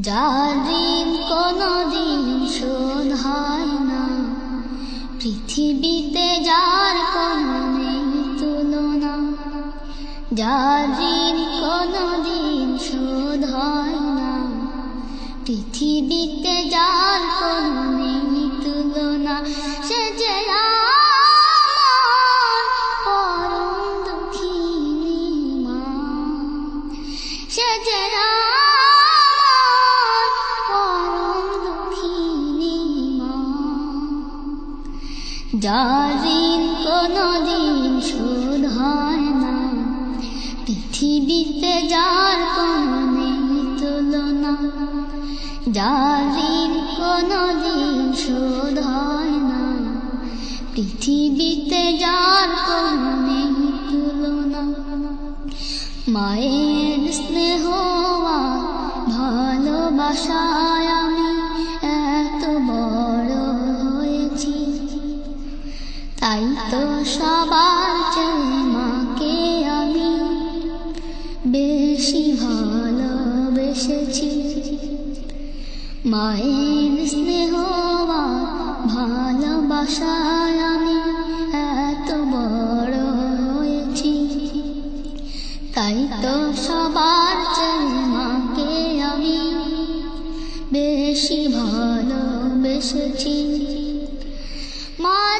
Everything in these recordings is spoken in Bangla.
যার ঋণ কোনদিন শোধ হয় না। পৃথিবীতে যার কোনো তুলনা, যার ঋণ কোনদিন শোধ হয় না। পৃথিবীতে যার কোনো তুলনা যার ঋণ কোনদিন শোধ হয় না। পৃথিবীতে যার কোনো তুলনা যার ঋণ কোনদিন শোধ হয় না। পৃথিবীতে যার কোনো তুলনা, মায়ের স্নেহ আর তো সবার মাকে আমি বেশি ভালোবেসেছি। মায়ের স্নেহ ভালোবাসায় আমি এত বড় হয়েছি। তাই তো সবার মাকে আমি বেশি ভালোবেসেছি। মা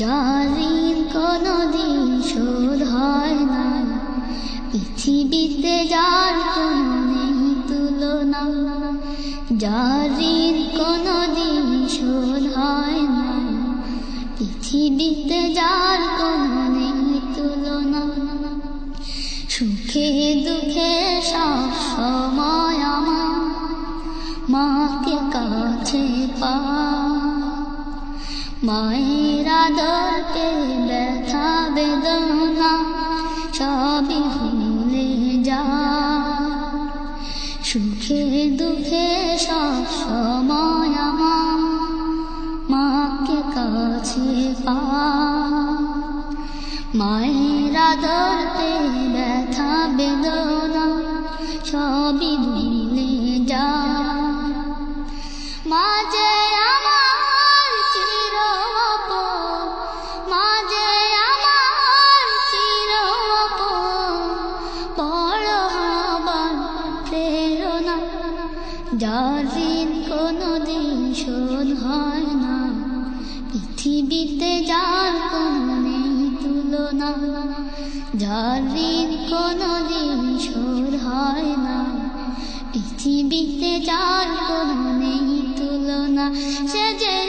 যার ঋণ কোনদিন শোধ হয় না। পৃথিবীতে যার কোনো নেই তুলনা। যার ঋণ কোনদিন শোধ হয় না। পৃথিবীতে যার কোনো নেই তুলনা। সুখে দুঃখে সব সময় আমার মাকে কাছে পা মায়ের আদরকে ব্যথা বেদনা সবই ভুলে যা। সুখে দুঃখে সব সময় আমার মাকে কাছে পা। মায়ের আদরকে ব্যথা বেদনা সবই ভুলে যা। যার ঋণ কোনোদিন শোধ হয় না। পৃথিবীতে যার কোনো নেই তুলনা। যার ঋণ কোনোদিন শোধ হয় না। পৃথিবীতে যার কোনো নেই তুলনা। সে যে